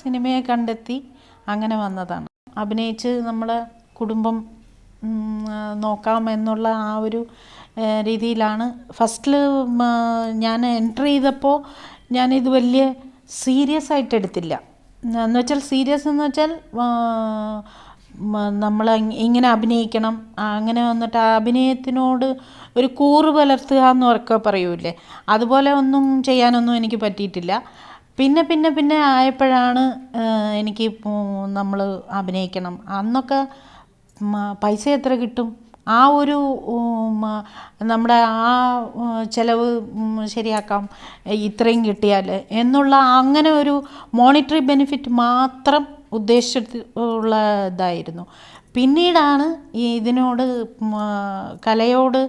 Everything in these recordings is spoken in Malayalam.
സിനിമയെ കണ്ടെത്തി അങ്ങനെ വന്നതാണ്. അഭിനയിച്ച് നമ്മളെ കുടുംബം നോക്കാം എന്നുള്ള ആ ഒരു രീതിയിലാണ്. ഫസ്റ്റിൽ ഞാൻ എൻട്രി ചെയ്തപ്പോൾ ഞാനിത് വലിയ സീരിയസ് ആയിട്ട് എടുത്തില്ല. എന്ന് വെച്ചാൽ സീരിയസ് എന്ന് വെച്ചാൽ നമ്മൾ ഇങ്ങനെ അഭിനയിക്കണം. അങ്ങനെ വന്നിട്ട് അഭിനയത്തിനോട് ഒരു കൂറ് പുലർത്തുക എന്നൊക്കെ പറയൂലേ അതുപോലെ ഒന്നും ചെയ്യാനൊന്നും എനിക്ക് പറ്റിയിട്ടില്ല. പിന്നെ പിന്നെ പിന്നെ ആയപ്പോഴാണ് എനിക്ക് നമ്മൾ അഭിനയിക്കണം. അന്നൊക്കെ പൈസ എത്ര കിട്ടും? ആ ഒരു നമ്മുടെ ആ ചിലവ് ശരിയാക്കാം ഇത്രയും കിട്ടിയാൽ എന്നുള്ള അങ്ങനെ ഒരു മോണിറ്ററി ബെനിഫിറ്റ് മാത്രം ഉദ്ദേശിച്ചിട്ട് ഇതായിരുന്നു. പിന്നീടാണ് ഇതിനോട് കലയോട്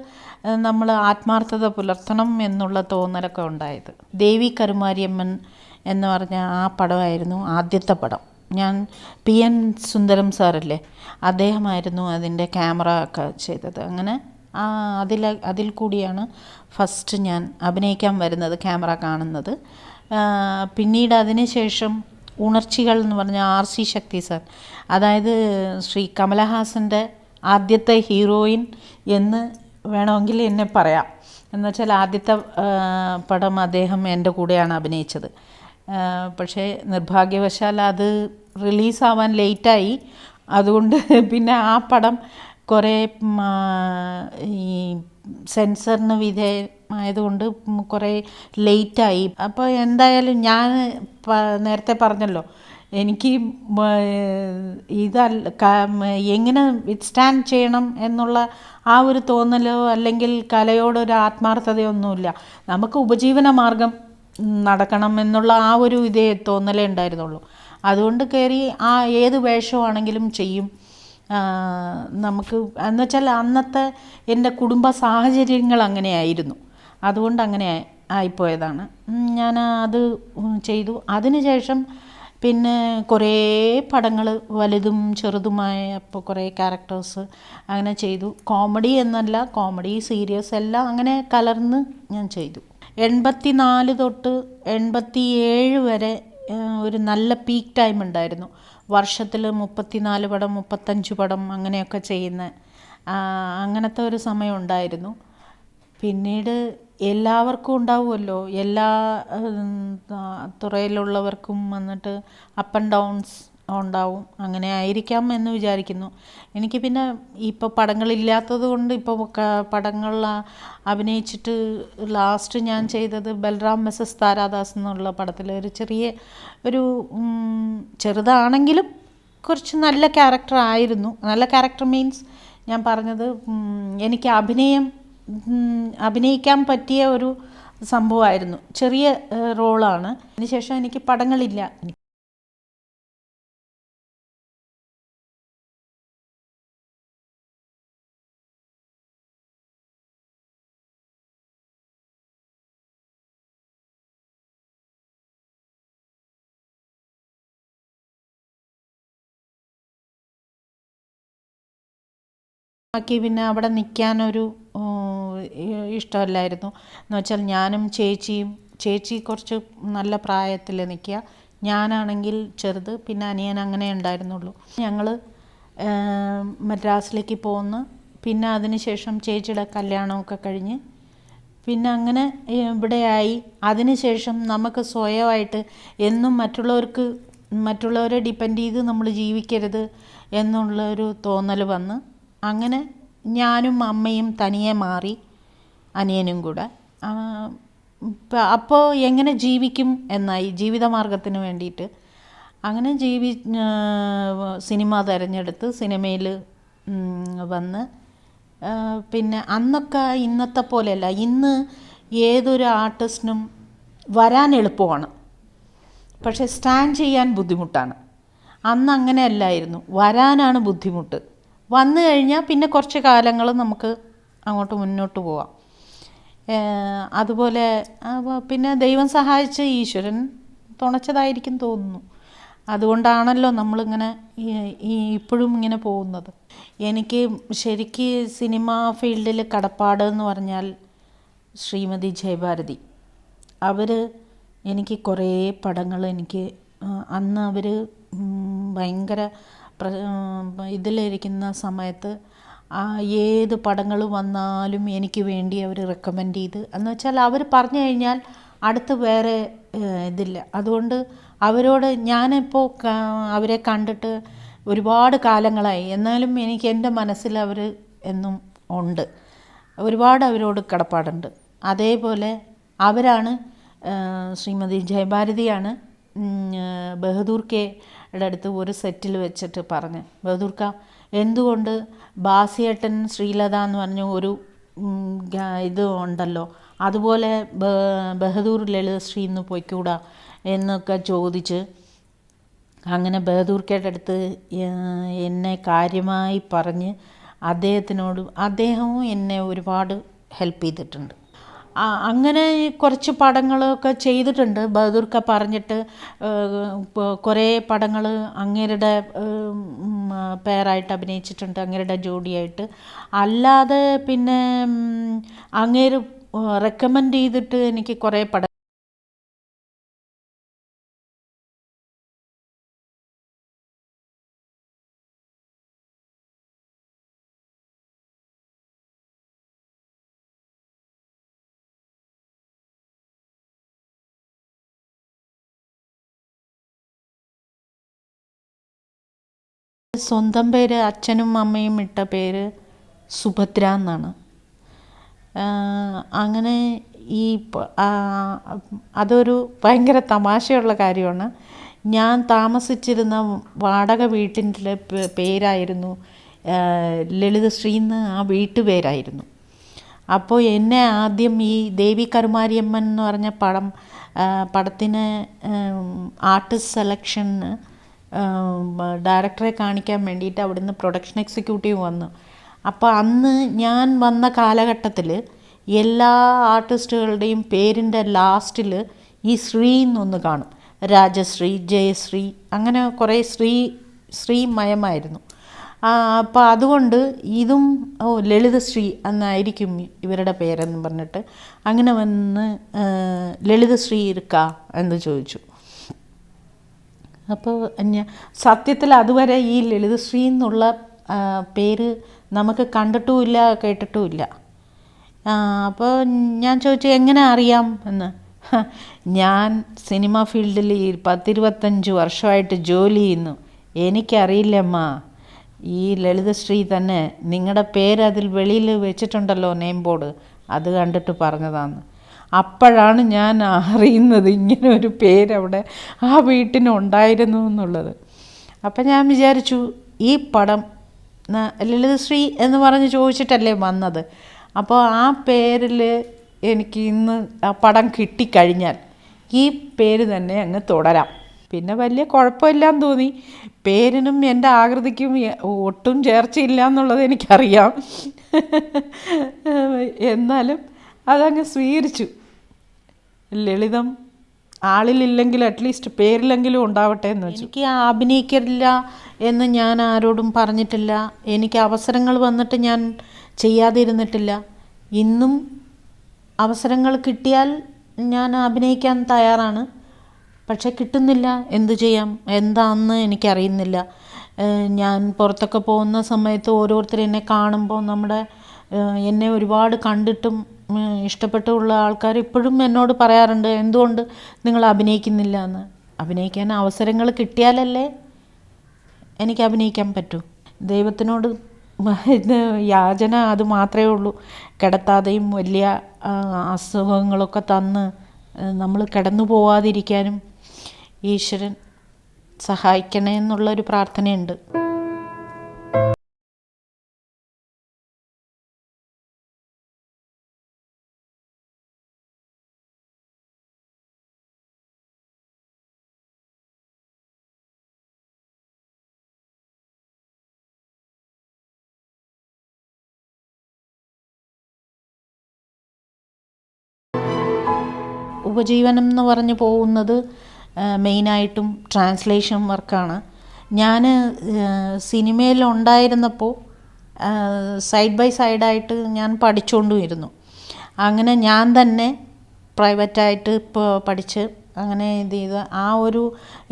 നമ്മൾ ആത്മാർത്ഥത പുലർത്തണം എന്നുള്ള തോന്നലൊക്കെ ഉണ്ടായത്. ദേവി കരുമാരിയമ്മൻ എന്ന് പറഞ്ഞ ആ പടമായിരുന്നു ആദ്യത്തെ പടം. ഞാൻ പി എൻ സുന്ദരം സാറല്ലേ അദ്ദേഹമായിരുന്നു അതിന്റെ ക്യാമറ ഒക്കെ ചെയ്തത്. അങ്ങനെ ആ അതിൽ അതിൽ കൂടിയാണ് ഫസ്റ്റ് ഞാൻ അഭിനയിക്കാൻ വരുന്നത് ക്യാമറ കാണുന്നത്. പിന്നീട് അതിന് ശേഷം ഉണർച്ചികൾ എന്ന് പറഞ്ഞ ആർ സി ശക്തി സാർ അതായത് ശ്രീ കമലഹാസന്റെ ആദ്യത്തെ ഹീറോയിൻ എന്ന് വേണമെങ്കിൽ എന്നെ പറയാം. എന്നുവെച്ചാൽ ആദ്യത്തെ പടം അദ്ദേഹം എന്റെ കൂടെയാണ് അഭിനയിച്ചത്. പക്ഷേ നിർഭാഗ്യവശാൽ അത് റിലീസാവാൻ ലേറ്റായി. അതുകൊണ്ട് പിന്നെ ആ പടം കുറേ ഈ സെൻസറിന് വിധേയമായതുകൊണ്ട് കുറേ ലേറ്റായി. അപ്പോൾ എന്തായാലും ഞാൻ നേരത്തെ പറഞ്ഞല്ലോ എനിക്ക് ഇത ഇതല്ല എങ്ങനെ വിത്ത്സ്റ്റാൻഡ് ചെയ്യണം എന്നുള്ള ആ ഒരു തോന്നലോ അല്ലെങ്കിൽ കലയോടൊരു ആത്മാർത്ഥതയൊന്നുമില്ല. നമുക്ക് ഉപജീവന മാർഗം നടക്കണം എന്നുള്ള ആ ഒരു ഇതേ തോന്നലേ ഉണ്ടായിരുന്നുള്ളൂ. അതുകൊണ്ട് കയറി ആ ഏത് വേഷമാണെങ്കിലും ചെയ്യും. നമുക്ക് എന്ന് വെച്ചാൽ അന്നത്തെ എന്റെ കുടുംബ സാഹചര്യങ്ങൾ അങ്ങനെയായിരുന്നു. അതുകൊണ്ട് അങ്ങനെ ആയി- ആയിപ്പോയതാണ് ഞാൻ അത് ചെയ്തു. അതിനുശേഷം പിന്നെ കുറേ പടങ്ങൾ വലുതും ചെറുതുമായ അപ്പോൾ കുറേ ക്യാരക്ടേഴ്സ് അങ്ങനെ ചെയ്തു. കോമഡി എന്നല്ല കോമഡി സീരിയസ് എല്ലാം അങ്ങനെ കലർന്ന് ഞാൻ ചെയ്തു. എൺപത്തി നാല് തൊട്ട് എൺപത്തി ഏഴ് വരെ ഒരു നല്ല പീക്ക് ടൈം ഉണ്ടായിരുന്നു. വർഷത്തിൽ മുപ്പത്തിനാല് പടം മുപ്പത്തഞ്ച് പടം അങ്ങനെയൊക്കെ ചെയ്യുന്ന അങ്ങനത്തെ ഒരു സമയം ഉണ്ടായിരുന്നു. പിന്നീട് എല്ലാവർക്കും ഉണ്ടാവുമല്ലോ. എല്ലാ തുറയിലുള്ളവർക്കും വന്നിട്ട് അപ്പ് ആൻഡ് ഡൗൺസ് ഉണ്ടാവും. അങ്ങനെ ആയിരിക്കാം എന്ന് വിചാരിക്കുന്നു. എനിക്ക് പിന്നെ ഇപ്പോൾ പടങ്ങളില്ലാത്തത് കൊണ്ട് ഇപ്പോൾ പടങ്ങളിൽ അഭിനയിച്ചിട്ട് ലാസ്റ്റ് ഞാൻ ചെയ്തത് ബൽറാം മെസ്സസ് താരാദാസ് എന്നുള്ള പടത്തിൽ ഒരു ചെറിയ ഒരു ചെറുതാണെങ്കിലും കുറച്ച് നല്ല ക്യാരക്ടർ ആയിരുന്നു. നല്ല ക്യാരക്ടർ മീൻസ് ഞാൻ പറഞ്ഞത് എനിക്ക് അഭിനയം അഭിനയിക്കാൻ പറ്റിയ ഒരു സംഭവമായിരുന്നു. ചെറിയ റോളാണ് അതിനുശേഷം എനിക്ക് പടങ്ങളില്ല. ബാക്കി പിന്നെ അവിടെ നിൽക്കാനൊരു ഇഷ്ടമല്ലായിരുന്നു. എന്ന് വെച്ചാൽ ഞാനും ചേച്ചിയും ചേച്ചി കുറച്ച് നല്ല പ്രായത്തിൽ നിൽക്കുക. ഞാനാണെങ്കിൽ ചെറുത് പിന്നെ അനിയൻ അങ്ങനെ ഉണ്ടായിരുന്നുള്ളൂ. ഞങ്ങൾ മദ്രാസിലേക്ക് പോന്ന് പിന്നെ അതിനുശേഷം ചേച്ചിയുടെ കല്യാണമൊക്കെ കഴിഞ്ഞ് പിന്നെ അങ്ങനെ ഇവിടെയായി. അതിനുശേഷം നമുക്ക് സ്വയമായിട്ട് എന്നും മറ്റുള്ളവർക്ക് മറ്റുള്ളവരെ ഡിപ്പെൻഡ് ചെയ്ത് നമ്മൾ ജീവിക്കരുത് എന്നുള്ളൊരു തോന്നൽ വന്ന് അങ്ങനെ ഞാനും അമ്മയും തനിയെ മാറി അനിയനും കൂടെ. അപ്പോൾ എങ്ങനെ ജീവിക്കും എന്നായി ജീവിതമാർഗത്തിന് വേണ്ടിയിട്ട്. അങ്ങനെ ജീവി സിനിമ തിരഞ്ഞെടുത്ത് സിനിമയിൽ വന്ന്. പിന്നെ അന്നൊക്കെ ഇന്നത്തെ പോലെയല്ല ഇന്ന് ഏതൊരു ആർട്ടിസ്റ്റിനും വരാൻ എളുപ്പമാണ്. പക്ഷേ സ്റ്റാൻഡ് ചെയ്യാൻ ബുദ്ധിമുട്ടാണ്. അന്ന് അങ്ങനെ അല്ലായിരുന്നു വരാനാണ് ബുദ്ധിമുട്ട്. വന്നു കഴിഞ്ഞാൽ പിന്നെ കുറച്ച് കാലങ്ങൾ നമുക്ക് അങ്ങോട്ട് മുന്നോട്ട് പോവാം. അതുപോലെ പിന്നെ ദൈവം സഹായിച്ച ഈശ്വരൻ തുണച്ചതായിരിക്കും തോന്നുന്നു. അതുകൊണ്ടാണല്ലോ നമ്മളിങ്ങനെ ഇപ്പോഴും ഇങ്ങനെ പോകുന്നത്. എനിക്ക് ശരിക്ക് സിനിമ ഫീൽഡിൽ കടപ്പാട് എന്ന് പറഞ്ഞാൽ ശ്രീമതി ജയഭാരതി. അവർ എനിക്ക് കുറേ പടങ്ങൾ എനിക്ക് അന്ന് അവർ ഭയങ്കര ഇതിലിരിക്കുന്ന സമയത്ത് ആ ഏത് പടങ്ങൾ വന്നാലും എനിക്ക് വേണ്ടി അവർ റെക്കമെൻഡ് ചെയ്ത്. എന്ന് വെച്ചാൽ അവർ പറഞ്ഞു കഴിഞ്ഞാൽ അടുത്ത് വേറെ ഇതില്ല. അതുകൊണ്ട് അവരോട് ഞാനിപ്പോൾ ക- അവരെ കണ്ടിട്ട് ഒരുപാട് കാലങ്ങളായി. എന്നാലും എനിക്ക് എന്റെ മനസ്സിൽ അവർ എന്നും ഉണ്ട്. ഒരുപാട് അവരോട് കടപ്പാടുണ്ട്. അതേപോലെ അവരാണ് ശ്രീമതി ജയഭാരതിയാണ് ബഹദൂർ കെയുടെ അടുത്ത് ഒരു സെറ്റിൽ വെച്ചിട്ട് പറഞ്ഞു ബഹദൂർക്ക എന്തുകൊണ്ട് ബാസിയേട്ടൻ ശ്രീലത എന്ന് പറഞ്ഞ ഒരു ഇത് ഉണ്ടല്ലോ അതുപോലെ ബഹദൂർ ലളിതശ്രീ എന്ന് പോയിക്കൂടാ? എന്നൊക്കെ ചോദിച്ച് അങ്ങനെ ബഹദൂർക്കയുടെ അടുത്ത് എന്നെ കാര്യമായി പറഞ്ഞ് അദ്ദേഹത്തിനോട് അദ്ദേഹവും എന്നെ ഒരുപാട് ഹെൽപ്പ് ചെയ്തിട്ടുണ്ട്. അങ്ങനെ കുറച്ച് പടങ്ങളൊക്കെ ചെയ്തിട്ടുണ്ട്. ബഹദൂർക്ക പറഞ്ഞിട്ട് കുറേ പടങ്ങൾ അങ്ങേരുടെ പെയറായിട്ട് അഭിനയിച്ചിട്ടുണ്ട് അങ്ങേരുടെ ജോഡിയായിട്ട്. അല്ലാതെ പിന്നെ അങ്ങേര് റെക്കമെൻഡ് ചെയ്തിട്ട് എനിക്ക് കുറേ പടം സ്വന്തം പേര് അച്ഛനും അമ്മയും ഇട്ട പേര് സുഭദ്ര എന്നാണ്. അങ്ങനെ ഈ അതൊരു ഭയങ്കര തമാശയുള്ള കാര്യമാണ്. ഞാൻ താമസിച്ചിരുന്ന വാടക വീട്ടിന്റെ പേരായിരുന്നു ലളിതശ്രീ എന്ന് ആ വീട്ടുപേരായിരുന്നു. അപ്പോൾ എന്നെ ആദ്യം ഈ ദേവി കരുമാരിയമ്മൻ എന്ന് പറഞ്ഞ പടം പടത്തിന് ആർട്ടിസ്റ്റ് സെലക്ഷന് ഡയറക്ടറെ കാണിക്കാൻ വേണ്ടിയിട്ട് അവിടുന്ന് പ്രൊഡക്ഷൻ എക്സിക്യൂട്ടീവ് വന്നു. അപ്പോൾ അന്ന് ഞാൻ വന്ന കാലഘട്ടത്തിൽ എല്ലാ ആർട്ടിസ്റ്റുകളുടെയും പേരിന്റെ ലാസ്റ്റിൽ ഈ ശ്രീ എന്നൊന്ന് കാണും. രാജശ്രീ ജയശ്രീ അങ്ങനെ കുറേ ശ്രീ ശ്രീമയമായിരുന്നു അപ്പോൾ അതുകൊണ്ട് ഇതും ഓ ലളിതശ്രീ എന്നായിരിക്കും ഇവരുടെ പേരെന്ന് പറഞ്ഞിട്ട്. അങ്ങനെ വന്ന് ലളിതശ്രീ ഇരിക്ക എന്ന് ചോദിച്ചു. അപ്പോൾ സത്യത്തിൽ അതുവരെ ഈ ലളിതശ്രീ എന്നുള്ള പേര് നമുക്ക് കണ്ടിട്ടുമില്ല കേട്ടിട്ടുമില്ല. അപ്പോൾ ഞാൻ ചോദിച്ചു എങ്ങനെ അറിയാം? എന്ന്. ഞാൻ സിനിമ ഫീൽഡിൽ ഈ പത്തിരുപത്തഞ്ച് വർഷമായിട്ട് ജോലി ചെയ്യുന്നു. എനിക്കറിയില്ലമ്മ. ഈ ലളിതശ്രീ തന്നെ നിങ്ങളുടെ പേര് അതിൽ വെളിയിൽ വെച്ചിട്ടുണ്ടല്ലോ നെയിം ബോർഡ്. അത് കണ്ടിട്ട് പറഞ്ഞതാണ് അപ്പോഴാണ് ഞാൻ അറിയുന്നത് ഇങ്ങനെ ഒരു പേരവിടെ ആ വീട്ടിനുണ്ടായിരുന്നു എന്നുള്ളത്. അപ്പം ഞാൻ വിചാരിച്ചു ഈ പടം ലളിതശ്രീ എന്ന് പറഞ്ഞ് ചോദിച്ചിട്ടല്ലേ വന്നത്? അപ്പോൾ ആ പേരിൽ എനിക്ക് ഇന്ന് ആ പടം കിട്ടിക്കഴിഞ്ഞാൽ ഈ പേര് തന്നെ അങ്ങ് തുടരാം. പിന്നെ വലിയ കുഴപ്പമില്ലാന്ന് തോന്നി. പേരിനും എന്റെ ആകൃതിക്കും ഒട്ടും ചേർച്ചയില്ല എന്നുള്ളത് എനിക്കറിയാം. എന്നാലും അതങ്ങ് സ്വീകരിച്ചു. ലളിതം ആളിലില്ലെങ്കിൽ അറ്റ്ലീസ്റ്റ് പേരിലെങ്കിലും ഉണ്ടാവട്ടെ എന്ന് വെച്ചു. എനിക്ക് അഭിനയിക്കില്ല എന്ന് ഞാൻ ആരോടും പറഞ്ഞിട്ടില്ല. എനിക്ക് അവസരങ്ങൾ വന്നിട്ട് ഞാൻ ചെയ്യാതിരുന്നിട്ടില്ല. ഇന്നും അവസരങ്ങൾ കിട്ടിയാൽ ഞാൻ അഭിനയിക്കാൻ തയ്യാറാണ്. പക്ഷെ കിട്ടുന്നില്ല. എന്തു ചെയ്യാം? എന്താണെന്ന് എനിക്കറിയുന്നില്ല. ഞാൻ പുറത്തൊക്കെ പോകുന്ന സമയത്ത് ഓരോരുത്തർ എന്നെ കാണുമ്പോൾ നമ്മുടെ എന്നെ ഒരുപാട് കണ്ടിട്ടും ഇഷ്ടപ്പെട്ടുള്ള ആൾക്കാർ ഇപ്പോഴും എന്നോട് പറയാറുണ്ട് എന്തുകൊണ്ട് നിങ്ങൾ അഭിനയിക്കുന്നില്ല എന്ന്? അഭിനയിക്കാൻ അവസരങ്ങൾ കിട്ടിയാലല്ലേ എനിക്ക് അഭിനയിക്കാൻ പറ്റൂ? ദൈവത്തിനോട് യാചന അത് മാത്രമേ ഉള്ളൂ. കിടത്താതെയും വലിയ അസുഖങ്ങളൊക്കെ തന്ന് നമ്മൾ കിടന്നു പോവാതിരിക്കാനും ഈശ്വരൻ സഹായിക്കണേ എന്നുള്ളൊരു പ്രാർത്ഥനയുണ്ട്. ഉപജീവനം എന്ന് പറഞ്ഞു പോകുന്നത് മെയിനായിട്ടും ട്രാൻസ്ലേഷൻ വർക്കാണ്. ഞാൻ സിനിമയിലുണ്ടായിരുന്നപ്പോൾ സൈഡ് ബൈ സൈഡായിട്ട് ഞാൻ പഠിച്ചുകൊണ്ടും ഇരുന്നു. അങ്ങനെ ഞാൻ തന്നെ പ്രൈവറ്റായിട്ട് ഇപ്പോൾ പഠിച്ച് അങ്ങനെ ഇത് ചെയ്ത് ആ ഒരു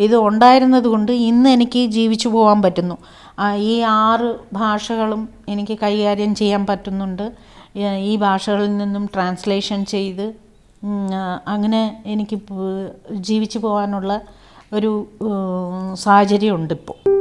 ഇത് ഉണ്ടായിരുന്നത് കൊണ്ട് ഇന്ന് എനിക്ക് ജീവിച്ചു പോകാൻ പറ്റുന്നു. ഈ ആറ് ഭാഷകളും എനിക്ക് കൈകാര്യം ചെയ്യാൻ പറ്റുന്നുണ്ട്. ഈ ഭാഷകളിൽ നിന്നും ട്രാൻസ്ലേഷൻ ചെയ്ത് അങ്ങനെ എനിക്ക് ജീവിച്ചു പോകാനുള്ള ഒരു സാഹചര്യം ഇപ്പോൾ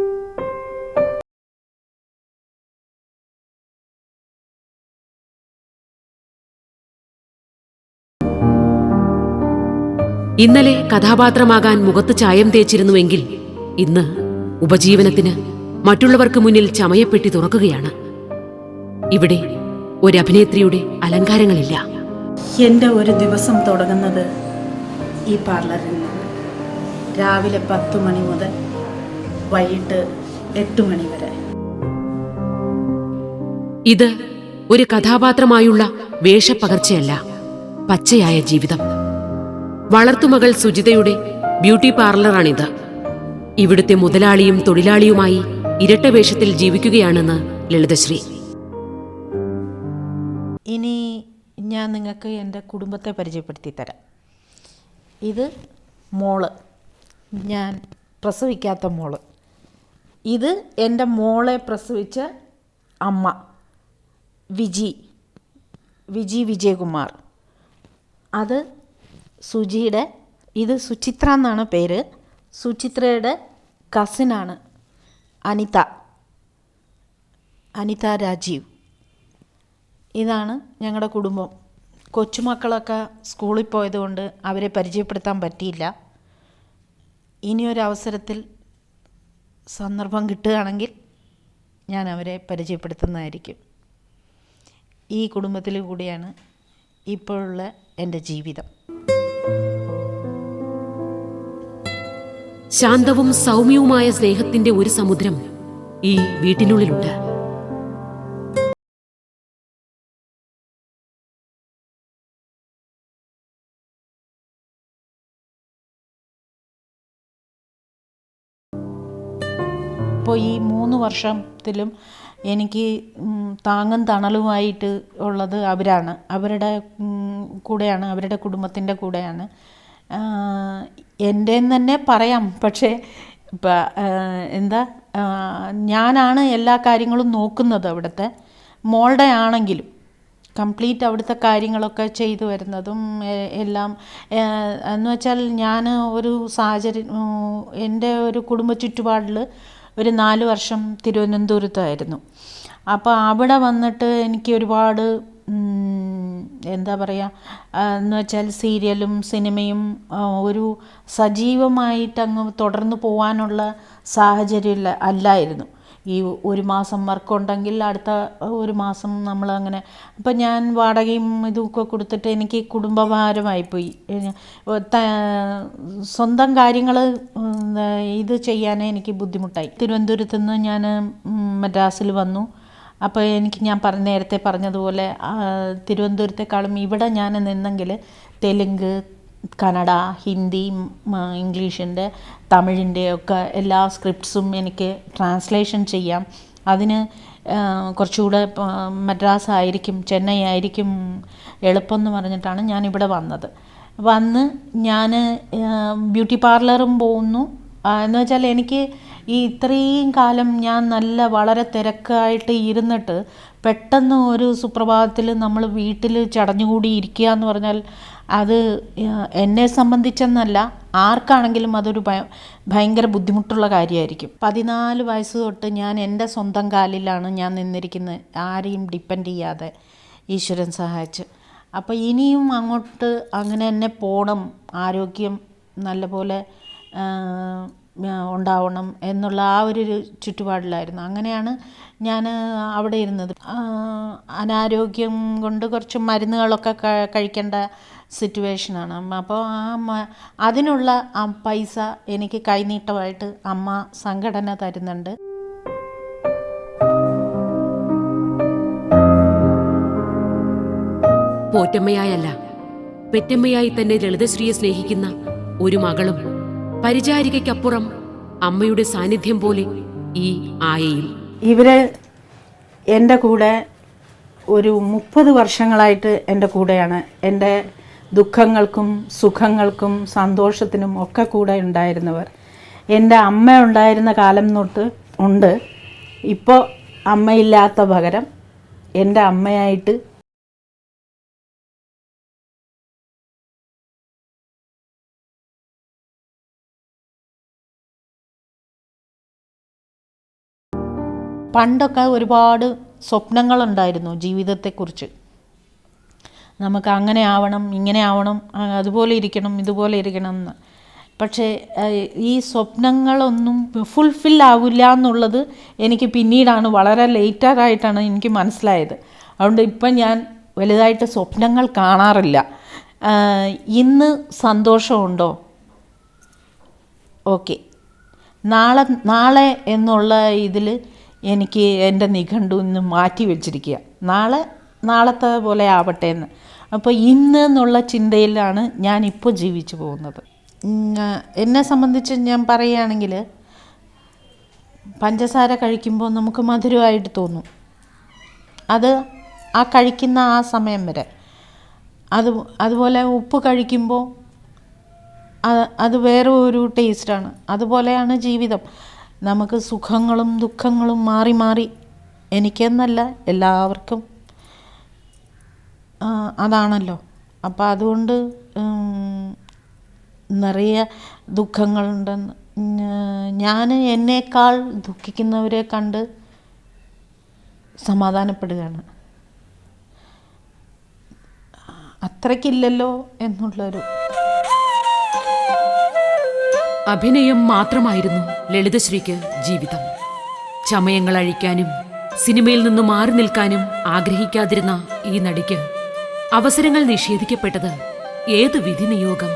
ഇന്നലെ കഥാപാത്രമാകാൻ മുഖത്ത് ചായം തേച്ചിരുന്നുവെങ്കിൽ ഇന്ന് ഉപജീവനത്തിന് മറ്റുള്ളവർക്ക് മുന്നിൽ ചമയപ്പെട്ടി തുറക്കുകയാണ്. ഇവിടെ ഒരു അഭിനേത്രിയുടെ അലങ്കാരങ്ങളില്ല. എന്റെ ഒരു ദിവസം തുടങ്ങുന്നത് ഈ പാർലറിൽ നിന്ന് രാവിലെ പത്ത് മണി മുതൽ വൈകിട്ട് എട്ട് മണി വരെ. ഇത് ഒരു കഥാപാത്രമായുള്ള വേഷപ്പകർച്ചയല്ല പച്ചയായ ജീവിതം. വളർത്തുമകൾ സുജിതയുടെ ബ്യൂട്ടി പാർലറാണിത്. ഇവിടുത്തെ മുതലാളിയും തൊഴിലാളിയുമായി ഇരട്ട വേഷത്തിൽ ജീവിക്കുകയാണെന്ന് ലളിതശ്രീ. ഞാൻ നിങ്ങൾക്ക് എന്റെ കുടുംബത്തെ പരിചയപ്പെടുത്തി തരാം ഇത് മോൾ. ഞാൻ പ്രസവിക്കാത്ത മോൾ. ഇത് എന്റെ മോളെ പ്രസവിച്ച അമ്മ വിജി വിജി വിജയകുമാർ. അത് സുജിയുടെ ഇത് സുചിത്ര എന്നാണ് പേര്. സുചിത്രയുടെ കസിനാണ് അനിത. അനിത രാജീവ്. ഇതാണ് ഞങ്ങളുടെ കുടുംബം. കൊച്ചുമക്കളൊക്കെ സ്കൂളിൽ പോയതുകൊണ്ട് അവരെ പരിചയപ്പെടുത്താൻ പറ്റിയില്ല. ഇനിയൊരവസരത്തിൽ സന്ദർഭം കിട്ടുകയാണെങ്കിൽ ഞാൻ അവരെ പരിചയപ്പെടുത്തുന്നതായിരിക്കും. ഈ കുടുംബത്തിൽ കൂടിയാണ് ഇപ്പോഴുള്ള എന്റെ ജീവിതം. ശാന്തവും സൗമ്യവുമായ സ്നേഹത്തിന്റെ ഒരു സമുദ്രം ഈ വീട്ടിനുള്ളിലുണ്ട്. ഇപ്പോൾ ഈ മൂന്ന് വർഷത്തിലും എനിക്ക് താങ്ങും തണലുമായിട്ട് ഉള്ളത് അവരാണ്. അവരുടെ കൂടെയാണ് അവരുടെ കുടുംബത്തിന്റെ കൂടെയാണ്. എന്റെ തന്നെ പറയാം. പക്ഷേ എന്താ ഞാനാണ് എല്ലാ കാര്യങ്ങളും നോക്കുന്നത് അവിടുത്തെ. മോളുടെ ആണെങ്കിലും കംപ്ലീറ്റ് അവിടുത്തെ കാര്യങ്ങളൊക്കെ ചെയ്തു വരുന്നതും എല്ലാം എന്ന് വെച്ചാൽ ഞാൻ ഒരു സാഹചര്യം എന്റെ ഒരു കുടുംബ ചുറ്റുപാടിൽ ഒരു നാല് വർഷം തിരുവനന്തപുരത്തായിരുന്നു. അപ്പോൾ അവിടെ വന്നിട്ട് എനിക്ക് ഒരുപാട് എന്താ പറയുക എന്ന് വെച്ചാൽ സീരിയലും സിനിമയും ഒരു സജീവമായിട്ട് അങ്ങ് തുടർന്ന് പോകാനുള്ള സാഹചര്യം അല്ലായിരുന്നു. ഈ ഒരു മാസം വർക്ക് ഉണ്ടെങ്കിൽ അടുത്ത ഒരു മാസം നമ്മൾ അങ്ങനെ അപ്പം ഞാൻ വാടകയും ഇതൊക്കെ കൊടുത്തിട്ട് എനിക്ക് കുടുംബഭാരമായിപ്പോയി. സ്വന്തം കാര്യങ്ങൾ ഇത് ചെയ്യാനേ എനിക്ക് ബുദ്ധിമുട്ടായി. തിരുവനന്തപുരത്ത് നിന്ന് ഞാൻ മദ്രാസിൽ വന്നു. അപ്പോൾ എനിക്ക് ഞാൻ പറഞ്ഞ നേരത്തെ പറഞ്ഞതുപോലെ തിരുവനന്തപുരത്തെക്കാളും ഇവിടെ ഞാൻ നിന്നെങ്കിൽ തെലുങ്ക് കന്നഡ ഹിന്ദി ഇംഗ്ലീഷിന്റെ തമിഴിന്റെ ഒക്കെ എല്ലാ സ്ക്രിപ്റ്റ്സും എനിക്ക് ട്രാൻസ്ലേഷൻ ചെയ്യാം. അതിന് കുറച്ചുകൂടെ മദ്രാസ് ആയിരിക്കും ചെന്നൈ ആയിരിക്കും എളുപ്പം എന്ന് പറഞ്ഞിട്ടാണ് ഇവിടെ വന്നത്. വന്ന് ഞാൻ ബ്യൂട്ടി പാർലറും പോകുന്നു എന്ന് വെച്ചാൽ എനിക്ക് ഈ ഇത്രയും കാലം ഞാൻ നല്ല വളരെ തിരക്കായിട്ട് ഇരുന്നിട്ട് പെട്ടെന്ന് ഒരു സുപ്രഭാതത്തിൽ നമ്മൾ വീട്ടിൽ ചടഞ്ഞുകൂടി ഇരിക്കുക എന്ന് പറഞ്ഞാൽ അത് എന്നെ സംബന്ധിച്ചെന്നല്ല ആർക്കാണെങ്കിലും അതൊരു ഭയ ഭയങ്കര ബുദ്ധിമുട്ടുള്ള കാര്യമായിരിക്കും. പതിനാല് വയസ്സ് തൊട്ട് ഞാൻ എന്റെ സ്വന്തം കാലിലാണ് ഞാൻ നിന്നിരിക്കുന്നത്. ആരെയും ഡിപ്പെൻഡ് ചെയ്യാതെ ഈശ്വരൻ സഹായിച്ച്. അപ്പോൾ ഇനിയും അങ്ങോട്ട് അങ്ങനെ തന്നെ പോകണം ആരോഗ്യം നല്ലപോലെ ഉണ്ടാവണം എന്നുള്ള ആ ഒരു ചുറ്റുപാടിലായിരുന്നു. അങ്ങനെയാണ് ഞാൻ അവിടെ ഇരുന്നത്. അനാരോഗ്യം കൊണ്ട് കുറച്ച് മരുന്നുകളൊക്കെ കഴിക്കേണ്ട സിറ്റുവേഷനാണ് അപ്പോൾ ആ അമ്മ അതിനുള്ള ആ പൈസ എനിക്ക് കൈനീട്ടമായിട്ട് അമ്മ സംഘടന തരുന്നുണ്ട്. പോറ്റമ്മയായല്ല പെറ്റമ്മയായി തന്നെ ലളിതശ്രീയെ സ്നേഹിക്കുന്ന ഒരു മകളും പരിചാരികയ്ക്കപ്പുറം അമ്മയുടെ സാന്നിധ്യം പോലെ ഈ ആയയിൽ. ഇവർ എന്റെ കൂടെ ഒരു മുപ്പത് വർഷങ്ങളായിട്ട് എന്റെ കൂടെയാണ്. എന്റെ ദുഃഖങ്ങൾക്കും സുഖങ്ങൾക്കും സന്തോഷത്തിനും ഒക്കെ കൂടെ ഉണ്ടായിരുന്നവർ. എന്റെ അമ്മ ഉണ്ടായിരുന്ന കാലം തൊട്ട് ഉണ്ട്. ഇപ്പോൾ അമ്മയില്ലാത്ത പകരം എന്റെ അമ്മയായിട്ട് പണ്ടൊക്കെ ഒരുപാട് സ്വപ്നങ്ങളുണ്ടായിരുന്നു ജീവിതത്തെക്കുറിച്ച്. നമുക്ക് അങ്ങനെ ആവണം ഇങ്ങനെ ആവണം അതുപോലെ ഇരിക്കണം ഇതുപോലെ ഇരിക്കണം എന്ന്. പക്ഷേ ഈ സ്വപ്നങ്ങളൊന്നും ഫുൾഫിൽ ആവില്ല എന്നുള്ളത് എനിക്ക് പിന്നീടാണ് വളരെ ലേറ്ററായിട്ടാണ് എനിക്ക് മനസ്സിലായത്. അതുകൊണ്ട് ഇപ്പം ഞാൻ വലുതായിട്ട് സ്വപ്നങ്ങൾ കാണാറില്ല. ഇന്ന് സന്തോഷമുണ്ടോ? ഓക്കെ. നാളെ നാളെ എന്നുള്ള ഇതിൽ എനിക്ക് എന്റെ നിഘണ്ടു ഇന്ന് മാറ്റി വെച്ചിരിക്കുക. നാളെ നാളത്തെ പോലെ ആവട്ടെ എന്ന് അപ്പോൾ ഇന്ന് എന്നുള്ള ചിന്തയിലാണ് ഞാനിപ്പോൾ ജീവിച്ചു പോകുന്നത്. എന്നെ സംബന്ധിച്ച് ഞാൻ പറയുകയാണെങ്കിൽ പഞ്ചസാര കഴിക്കുമ്പോൾ നമുക്ക് മധുരമായിട്ട് തോന്നും. അത് ആ കഴിക്കുന്ന ആ സമയം വരെ. അത് അതുപോലെ ഉപ്പ് കഴിക്കുമ്പോൾ അത് അത് വേറെ ഒരു ടേസ്റ്റാണ്. അതുപോലെയാണ് ജീവിതം. നമുക്ക് സുഖങ്ങളും ദുഃഖങ്ങളും മാറി മാറി എനിക്കെന്നല്ല എല്ലാവർക്കും അതാണല്ലോ. അപ്പം അതുകൊണ്ട് നിറയെ ദുഃഖങ്ങളുണ്ടെന്ന് ഞാൻ എന്നേക്കാൾ ദുഃഖിക്കുന്നവരെ കണ്ട് സമാധാനപ്പെടുകയാണ്. അത്രയ്ക്കില്ലല്ലോ എന്നുള്ളൊരു അഭിനയം മാത്രമായിരുന്നു ലളിതശ്രീക്ക് ജീവിതം. ചമയങ്ങൾ അഴിക്കാനും സിനിമയിൽ നിന്ന് മാറി നിൽക്കാനും ആഗ്രഹിക്കാതിരുന്ന ഈ നടിക്ക് അവസരങ്ങൾ നിഷേധിക്കപ്പെട്ടത് ഏത് വിധി നിയോഗം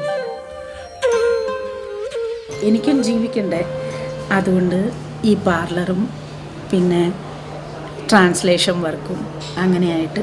എനിക്കും ജീവിക്കണ്ടേ. അതുകൊണ്ട് ഈ പാർലറും പിന്നെ ട്രാൻസ്ലേഷൻ വർക്കും അങ്ങനെയായിട്ട്